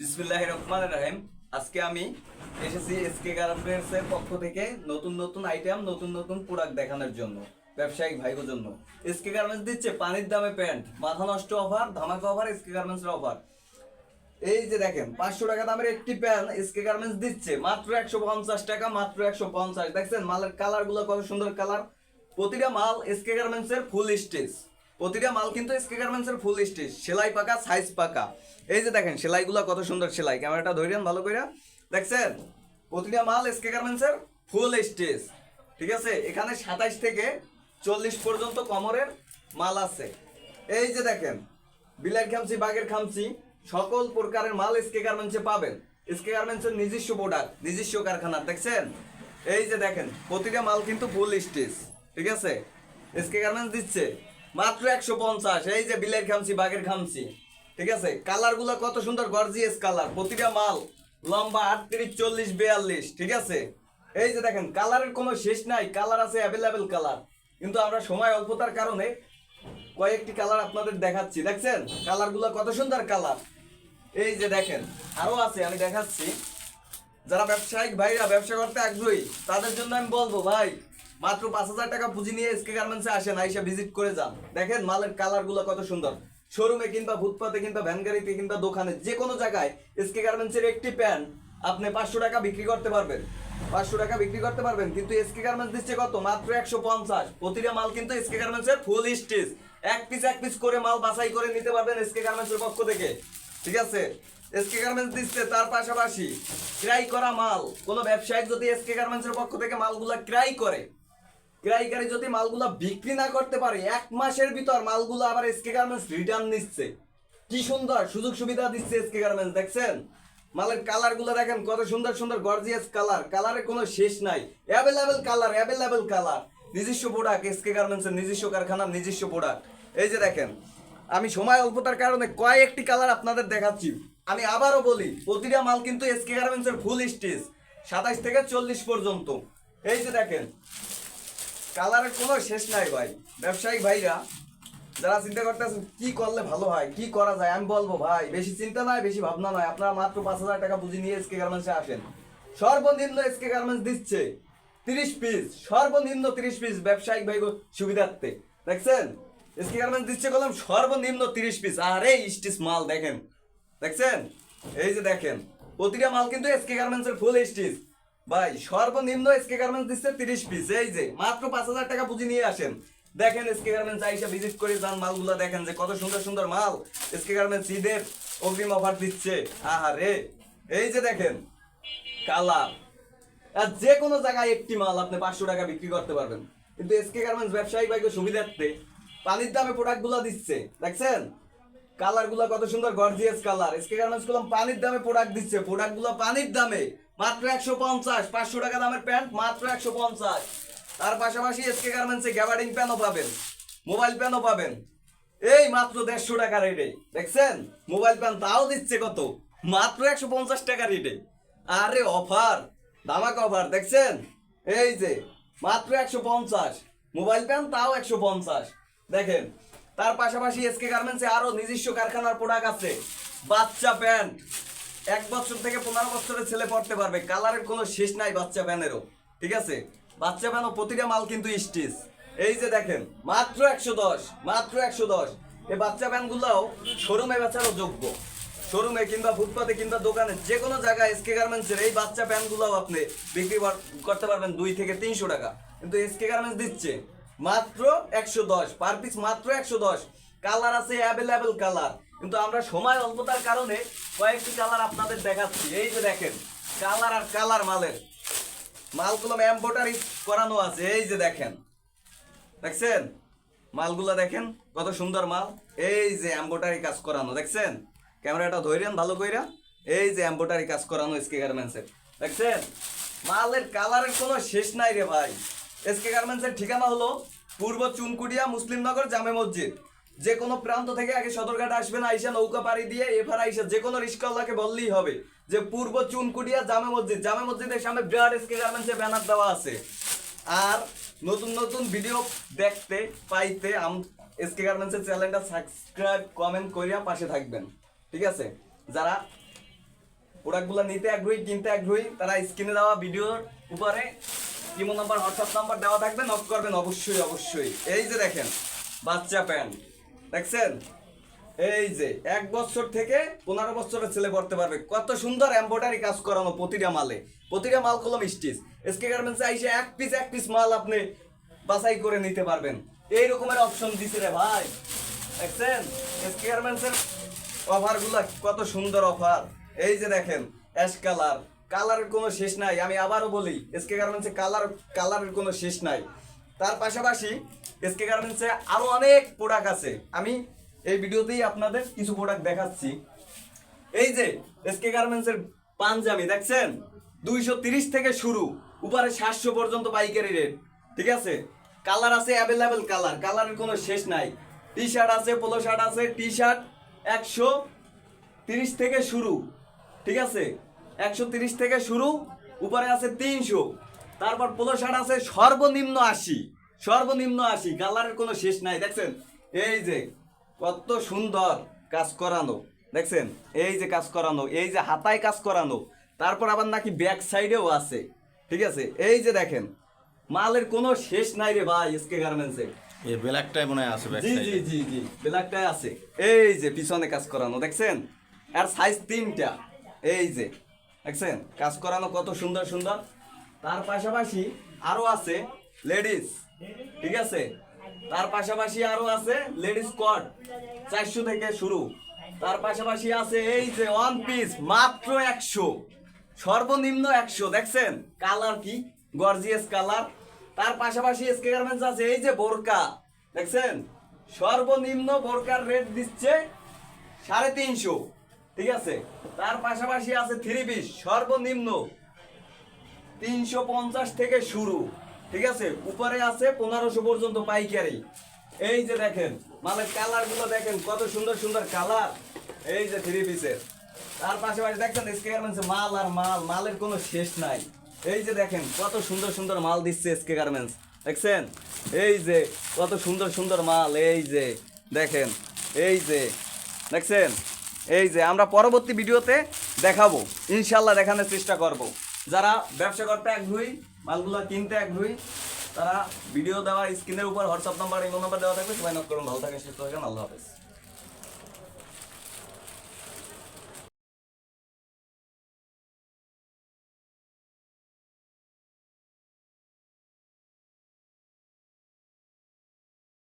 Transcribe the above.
বিসমিল্লাহ রহমান রাহিম। আজকে আমি এসেছি এসকে গার্মেন্টস এর পক্ষ থেকে নতুন নতুন আইটেম নতুন নতুন প্রোডাক্ট দেখানোর জন্য, ব্যবসায়িক ভাইদের জন্য। এসকে গার্মেন্টস দিচ্ছে পানির দামে প্যান্ট, মাথা নষ্ট অফার ধামাকা অফার এসকে গার্মেন্টস এর অফার এই যে দেখেন, পাঁচশো টাকা দামের একটি প্যান্ট এসকে গার্মেন্টস দিচ্ছে, মাত্র একশো পঞ্চাশ টাকা, মাত্র একশো পঞ্চাশ। দেখছেন, মালের কালারগুলো কত সুন্দর কালার প্রতিটা মাল এসকে গার্মেন্টস এর ফুল স্টেজ প্রতিটা মাল কিন্তু এসকে গার্মেন্টস এর ফুল স্টেজ সেলাই পাকা সাইজ পাকা। এই যে দেখেন, সেলাইগুলো কত সুন্দর সেলাই। ক্যামেরাটা ধরেন ভালো করে দেখছেন? প্রতিটা মাল এসকে গার্মেন্টস এর ফুল স্টেজ ঠিক আছে? এখানে সাতাইশ থেকে চল্লিশ পর্যন্ত কমরের মাল আছে। এই যে দেখেন বিলের খামচি বাগের খামচি, সকল প্রকারের মাল এসকে গার্মেন্টসে পাবেন। এসকে গার্মেন্টসের নিজস্ব প্রোডাক্ট নিজস্ব কারখানা। দেখছেন? এই যে দেখেন, প্রতিটা মাল কিন্তু ফুল স্টেজ ঠিক আছে? এসকে গার্মেন্টস দিচ্ছে। মাত্র একশো পঞ্চাশ, এই যে বিলের খামচি, বাঘের খামচি। ঠিক আছে? কালারগুলো কত সুন্দর, গর্জিয়াস কালার। প্রতিটা মাল লম্বা আটত্রিশ, চল্লিশ, বিয়াল্লিশ, ঠিক আছে? এই যে দেখেন, কালারের কোনো শেষ নাই, কালার আছে অ্যাভেলেবেল কালার। কিন্তু আমরা সময় অল্পতার কারণে কয়েকটি কালার আপনাদের দেখাচ্ছি। দেখছেন? কালারগুলো কত সুন্দর কালার। এই যে দেখেন, আরও আছে, আমি দেখাচ্ছি। যারা ব্যবসায়িক ভাইরা ব্যবসা করতে আগ্রহী, তাদের জন্য আমি বলব, ভাই মাত্র পাঁচ হাজার টাকা পুঁজি নিয়ে এসকে গার্মেন্টসে আসেন আইসা ভিজিট করে যান। দেখেন মালের কালারগুলো কত সুন্দর। শোরুমে কিংবা ফুটপাতে কিংবা ভ্যান গাড়িতে কিংবা দোকানে যে কোনো জায়গায় এসকে গার্মেন্টসের একটি প্যান্ট আপনি পাঁচশো টাকা বিক্রি করতে পারবেন। পাঁচশো টাকা বিক্রি করতে পারবেন, কিন্তু এসকে গার্মেন্টস দিচ্ছে কত? মাত্র একশো পঞ্চাশ। প্রতিটা মাল কিন্তু এসকে গার্মেন্টসের ফুল স্টেজ এক পিস এক পিস করে মাল বাছাই করে নিতে পারবেন এসকে গার্মেন্টসের পক্ষ থেকে। ঠিক আছে? এসকে গার্মেন্টস দিচ্ছে তার পাশাপাশি ক্রাই করা মাল। কোনো ব্যবসায়িক যদি এসকে গার্মেন্টসের পক্ষ থেকে মালগুলা ক্রাই করে ক্রাইকারি যদি মালগুলা বিক্রি না করতে পারে, এক মাসের ভিতর মালগুলো আবার এসকে গার্মেন্টস রিটার্ন নিচ্ছে। কি সুন্দর সুযোগ সুবিধা দিচ্ছে এসকে গার্মেন্টস দেখছেন? মালের কালারগুলো দেখেন, কত সুন্দর সুন্দর গর্জিয়াস কালার কালারের কোনো শেষ নাই। অ্যাভেলেবেল কালার অ্যাভেলেবেল কালার নিজস্ব প্রোডাক্ট এসকে গার্মেন্টসের নিজস্ব কারখানার নিজস্ব প্রোডাক্ট এই যে দেখেন, আমি সময় অল্পতার কারণে কয়েকটি কালার আপনাদের দেখাচ্ছি। আমি আবারও বলি, প্রতিটা মাল কিন্তু এসকে গার্মেন্টসের ফুল স্টেজ সাতাশ থেকে চল্লিশ পর্যন্ত। এই যে দেখেন কালারের কোনো শেষ নাই ভাই। ব্যবসায়িক ভাইরা, যারা চিন্তা করতেছেন কি করলে ভালো হয়, কি করা যায়, আমি বলব ভাই, বেশি চিন্তা নয়, বেশি ভাবনা নয়। আপনারা মাত্র পাঁচ হাজার টাকা পুঁজি নিয়ে এসকে গার্মেন্টসে আসেন। সর্বনিম্ন এসকে গার্মেন্টস দিচ্ছে তিরিশ পিস সর্বনিম্ন তিরিশ পিস ব্যবসায়িক ভাই সুবিধার্থে। দেখছেন? এসকে গার্মেন্টস দিচ্ছে বললাম, সর্বনিম্ন তিরিশ পিস আর এই স্টিচ মাল দেখেন। দেখছেন? এই যে দেখেন, প্রতিটা মাল কিন্তু এসকে গার্মেন্টসের ফুল স্টিচ ভাই, সর্বনিম্ন এসকে গার্মেন্টস দিচ্ছে তিরিশ পিস এই যে, মাত্র পাঁচ হাজার টাকা পুঁজি নিয়ে আসেন। দেখেন এসকে গার্মেন্টস আইসা ভিজিট করে যান, মালগুলো দেখেন যে কত সুন্দর সুন্দর মাল। এসকে গার্মেন্টস ঈদের অগ্রিম অফার দিচ্ছে। আহা রে এই যে দেখেন, কালার। আর যে কোনো জায়গায় একটি মাল আপনি পাঁচশো টাকা বিক্রি করতে পারবেন। কিন্তু এসকে গার্মেন্টস ব্যবসায়ী ভাইকে সুবিধার্থে পানির দামে প্রোডাক্টগুলা দিচ্ছে। দেখছেন? কালারগুলা কত সুন্দর গর্জিয়াস কালার। এসকে গার্মেন্টসগুলো পানির দামে প্রোডাক্ট দিচ্ছে। প্রোডাক্টগুলো পানির দামে। মাত্র একশো পঞ্চাশ, পাঁচশো টাকা দামের প্যান্ট, মাত্র একশো পঞ্চাশ। তার পাশাপাশি এসকে গার্মেন্টসে গ্যাবার্ডিং প্যানও পাবেন মোবাইল প্যানও পাবেন। এই মাত্র দেড়শো টাকা রেটে দেখছেন? মোবাইল প্যান তাও দিচ্ছে কত? মাত্র একশো পঞ্চাশ টাকা রেটে আরে অফার ধামাকা অফার দেখছেন? এই যে, মাত্র একশো পঞ্চাশ মোবাইল প্যান তাও একশো পঞ্চাশ। দেখেন, তার পাশাপাশি এসকে গার্মেন্টসে আরও নিজস্ব কারখানার প্রোডাক্ট আছে, বাচ্চা প্যান্ট এক বছর থেকে পনেরো বছরের ছেলে পড়তে পারবে। কালারের কোনো শেষ নাই বাচ্চা প্যানেরও ঠিক আছে? বাচ্চা প্যানও প্রতিটা মাল কিন্তু স্টিচ। এই যে দেখেন, মাত্র একশো দশ, মাত্র একশো দশ। এই বাচ্চা প্যানগুলোও শোরুমে বেচারও যোগ্য। শোরুমে কিংবা ফুটপাতে কিংবা দোকানে যে কোনো জায়গায় এসকে গার্মেন্টসের এই বাচ্চা প্যান্টগুলোও আপনি বিক্রি করতে পারবেন দুই থেকে তিনশো টাকা। কিন্তু এসকে গার্মেন্টস দিচ্ছে মাত্র একশো দশ পার পিস মাত্র একশো দশ। কালার আছে অ্যাভেলেবেল কালার কিন্তু আমরা সময় অল্পতার কারণে কয়েকটি কালার আপনাদের দেখাচ্ছি। এই যে দেখেন, কালার আর কালার মালের। মালগুলো এম্বোটারি করানো আছে, এই যে দেখেন। দেখছেন? মালগুলো দেখেন, কত সুন্দর মাল। এই যে এম্বোটারি কাজ করানো, দেখছেন? ক্যামেরাটা ধরেন ভালো কইরা। এই যে এম্বোটারি কাজ করানো এসকে গার্মেন্টসের দেখছেন? মালের কালারের কোনো শেষ নাই রে ভাই। এসকে গার্মেন্টসের ঠিকানা হলো পূর্ব চুনকুটিয়া মুসলিমনগর জামে মসজিদ। যে কোনো প্রান্ত থেকে আগে সদরঘাট আসবেন, আইসা নৌকা পাড়ি দিয়ে এফার আইসা যে কোনো রিস্কাওয়ালাকে বললেই হবে যে পূর্ব চুনকুটিয়া জামে মসজিদ, জামে মসজিদের সামনে বিরাট এসকে গার্মেন্টসের ব্যানার দেওয়া আছে। আর নতুন নতুন ভিডিও দেখতে, পাইতে এসকে গার্মেন্টসের চ্যানেলটা সাবস্ক্রাইব কমেন্ট করিয়া পাশে থাকবেন। ঠিক আছে? যারা প্রোডাক্টগুলো নিতে আগ্রহী, কিনতে আগ্রহী, তারা স্ক্রিনে দেওয়া ভিডিওর উপরে ইমো নাম্বার হোয়াটসঅ্যাপ নাম্বার দেওয়া থাকবে নক করবেন অবশ্যই অবশ্যই। এই যে দেখেন, বাচ্চা প্যান্ট দেখছেন? এই যে, এক বছর থেকে পনেরো বছরের ছেলে পড়তে পারবে। কত সুন্দর এমব্রয়ডারি কাজ করানো প্রতিটা মালে। প্রতিটা মাল কলম স্টিচ এসকে গার্মেন্টসে আইসে এক পিস এক পিস মাল আপনি বাছাই করে নিতে পারবেন। এই রকমের অপশন দিছে রে ভাই। দেখছেন? এসকে গার্মেন্টসের অফারগুলো কত সুন্দর অফার এই যে দেখেন অ্যাশ কালার কালারের কোনো শেষ নাই। আমি আবারও বলি এসকে গার্মেন্টসে কালার কালারের কোনো শেষ নাই। তার পাশাপাশি এসকে গার্মেন্টসে আরও অনেক প্রোডাক্ট আছে। আমি এই ভিডিওতেই আপনাদের কিছু প্রোডাক্ট দেখাচ্ছি। এই যে এসকে গার্মেন্টসের পাঞ্জাবি, দেখছেন? দুইশো তিরিশ থেকে শুরু, উপরে সাতশো পর্যন্ত পাইকারি রেট ঠিক আছে? কালার আছে অ্যাভেলেবেল কালার কালারের কোনো শেষ নাই। টি শার্ট আছে পোলো শার্ট আছে টি শার্ট একশো তিরিশ থেকে শুরু, ঠিক আছে? একশো তিরিশ থেকে শুরু, উপরে আছে তিনশো। তারপর পোলো শার্ট আছে সর্বনিম্ন আশি সর্বনিম্ন আশি কালারের কোনো শেষ নাই দেখছেন? এই যে কত সুন্দর কাজ করানো দেখছেন? এই যে কাজ করানো এই যে হাতায় কাজ করানো তারপর আবার নাকি ব্যাক সাইডেও আছে ঠিক আছে? এই যে দেখেন মালের কোনো শেষ নাই রে ভাই এসকে গার্মেন্টসে এই ব্ল্যাকটাই মনে আছে জি জি জি জি ব্ল্যাকটাই আছে। এই যে পিছনে কাজ করানো দেখছেন? আর সাইজ তিনটা এই যে দেখছেন? কাজ করানো কত সুন্দর সুন্দর। তার পাশাপাশি আরও আছে লেডিস, ঠিক আছে? তার পাশাপাশি আরও আছে লেডিস কট চারশো থেকে শুরু। তার পাশাপাশি আছে এই যে ওয়ান পিস মাত্র একশো, সর্বনিম্ন একশো, দেখছেন? কালার কি? গর্জিয়াস কালার তার পাশাপাশি এসকে গার্মেন্টস আছে, এই যে বোরকা, দেখছেন? সর্বনিম্ন বোরকার রেট দিচ্ছে সাড়ে তিনশো, ঠিক আছে? তার পাশাপাশি আছে থ্রি পিস সর্বনিম্ন তিনশো পঞ্চাশ থেকে শুরু, ঠিক আছে? উপরে আছে পনেরোশো পর্যন্ত পাইকারি। এই যে দেখেন, মালের কালারগুলো দেখেন, কত সুন্দর সুন্দর কালার। এই যে থ্রি পিসের তার পাশাপাশি দেখছেন এসকে গার্মেন্টস মাল আর মাল, মালের কোনো শেষ নাই। এই যে দেখেন, কত সুন্দর সুন্দর মাল দিচ্ছে এসকে গার্মেন্টস দেখছেন? এই যে কত সুন্দর সুন্দর মাল, এই যে দেখেন, এই যে, দেখছেন? এই যে আমরা পরবর্তী ভিডিওতে দেখাবো। ইনশাল্লাহ দেখানোর চেষ্টা করব। যারা ব্যবসা করতে আগ্রহী মালগুলো কিনতে আগ্রহী তারা ভিডিও দেওয়া স্ক্রিনের উপর হোয়াটসঅ্যাপ নাম্বার ইমো নাম্বার দেওয়া থাকবে, সবাই নক করুন, ভালো থাকেন, সুস্থ থাকেন, আল্লাহ হাফেজ।